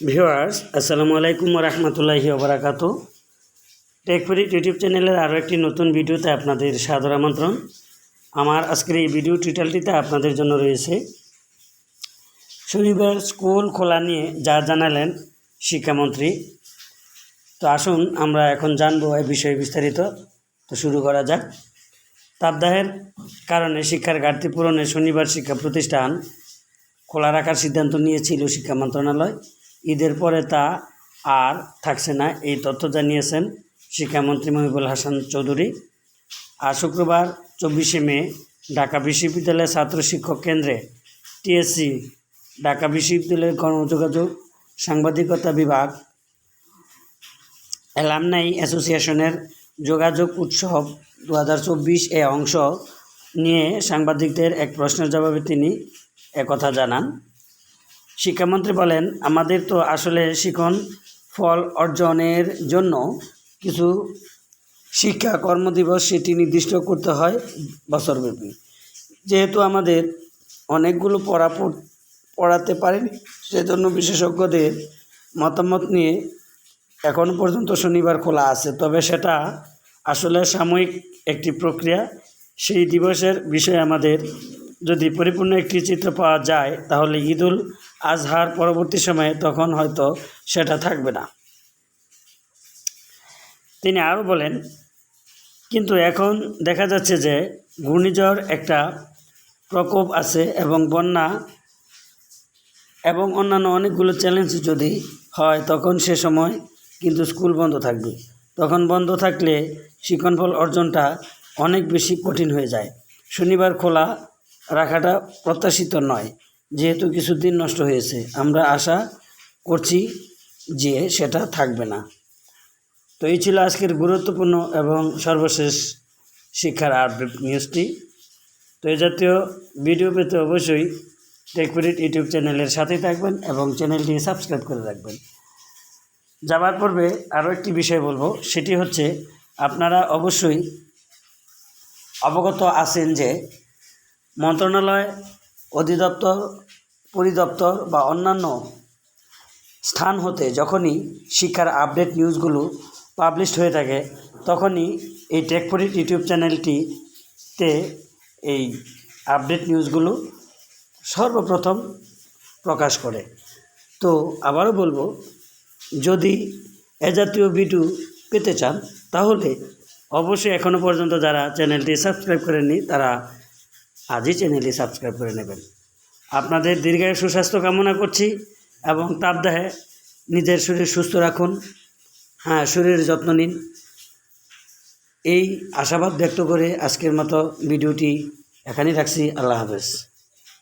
Viewers, আসসালামু আলাইকুম রহমতুল্লাহি ওবরাকাত। টেকফরিট ইউটিউব চ্যানেলের আরও একটি নতুন ভিডিওতে আপনাদের সাদর আমন্ত্রণ। আমার আজকের এই ভিডিও টিটালটিতে আপনাদের জন্য রয়েছে, শনিবার স্কুল খোলা নিয়ে যা জানালেন শিক্ষামন্ত্রী। তো আসুন, আমরা এখন জানব এই বিষয়ে বিস্তারিত। তো শুরু করা যাক। তাপদাহের কারণে শিক্ষার ঘাটতি পূরণে শনিবার শিক্ষা প্রতিষ্ঠান খোলা রাখার সিদ্ধান্ত নিয়েছিল শিক্ষা মন্ত্রণালয়। ঈদের পরে তা আর থাকছে না। এই তথ্য জানিয়েছেন শিক্ষামন্ত্রী মহিবুল হাসান চৌধুরী। আর শুক্রবার চব্বিশে মে ঢাকা বিশ্ববিদ্যালয়ের ছাত্র শিক্ষক কেন্দ্রে টিএসসি, ঢাকা বিশ্ববিদ্যালয়ের গণযোগাযোগ সাংবাদিকতা বিভাগ, অ্যালামনাই অ্যাসোসিয়েশনের যোগাযোগ উৎসব দু হাজার চব্বিশ এ অংশ নিয়ে সাংবাদিকদের এক প্রশ্নের জবাবে তিনি একথা জানান। শিক্ষামন্ত্রী বলেন, আমাদের তো আসলে শিখন ফল অর্জনের জন্য কিছু শিক্ষা কর্মদিবস সেটি নির্দিষ্ট করতে হয় বছরব্যাপী। যেহেতু আমাদের অনেকগুলো পড়া পড়- পড়াতে পারেনি, সেজন্য বিশেষজ্ঞদের মতামত নিয়ে এখন পর্যন্ত শনিবার খোলা আছে। তবে সেটা আসলে সাময়িক একটি প্রক্রিয়া। সেই দিবসের বিষয়ে আমাদের যদি পরিপূর্ণ একটি চিত্র পাওয়া যায়, তাহলে ঈদুল আজহার পরবর্তী সময়ে তখন হয়তো সেটা থাকবে না। তিনি আরও বলেন, কিন্তু এখন দেখা যাচ্ছে যে ঘূর্ণিঝড় একটা প্রকোপ আছে এবং বন্যা এবং অন্যান্য অনেকগুলো চ্যালেঞ্জ যদি হয়, তখন সে সময় কিন্তু স্কুল বন্ধ থাকবে। তখন বন্ধ থাকলে শিক্ষণফল অর্জনটা অনেক বেশি কঠিন হয়ে যায়। শনিবার খোলা রাখাটা প্রত্যাশিত নয়। যেহেতু কিছু দিন নষ্ট হয়েছে, আমরা আশা করছি যে সেটা থাকবে না। তো এই ছিল আজকের গুরুত্বপূর্ণ এবং সর্বশেষ শিক্ষার আপডেট নিউজটি। তো এই জাতীয় ভিডিও পেতে অবশ্যই টেকপিরিট ইউটিউব চ্যানেলের সাথেই থাকবেন এবং চ্যানেলটি সাবস্ক্রাইব করে রাখবেন। যাবার পূর্বে আরও একটি বিষয় বলব, সেটি হচ্ছে আপনারা অবশ্যই অবগত আছেন যে মন্ত্রণালয়, অধিদপ্তর, পরিদপ্তর বা অন্যান্য স্থান হতে যখনই শিক্ষার আপডেট নিউজগুলো পাবলিশড হয়ে থাকে, তখনই এই টেকফরিট ইউটিউব চ্যানেলটিতে এই আপডেট নিউজগুলো সর্বপ্রথম প্রকাশ করে। তো আবারও বলব, যদি এ জাতীয় ভিডিও পেতে চান, তাহলে অবশ্যই এখনও পর্যন্ত যারা চ্যানেলটি সাবস্ক্রাইব করেননি, তারা আজই চ্যানেলটি সাবস্ক্রাইব করে নেবেন। আপনাদের দীর্ঘায় সুস্বাস্থ্য কামনা করছি এবং তার দেহে নিজের শরীর সুস্থ রাখুন। হ্যাঁ শরীরের যত্ন নিন। এই আশাবাদ ব্যক্ত করে আজকের মতো ভিডিওটি এখানেই রাখছি। আল্লাহ হাফেজ।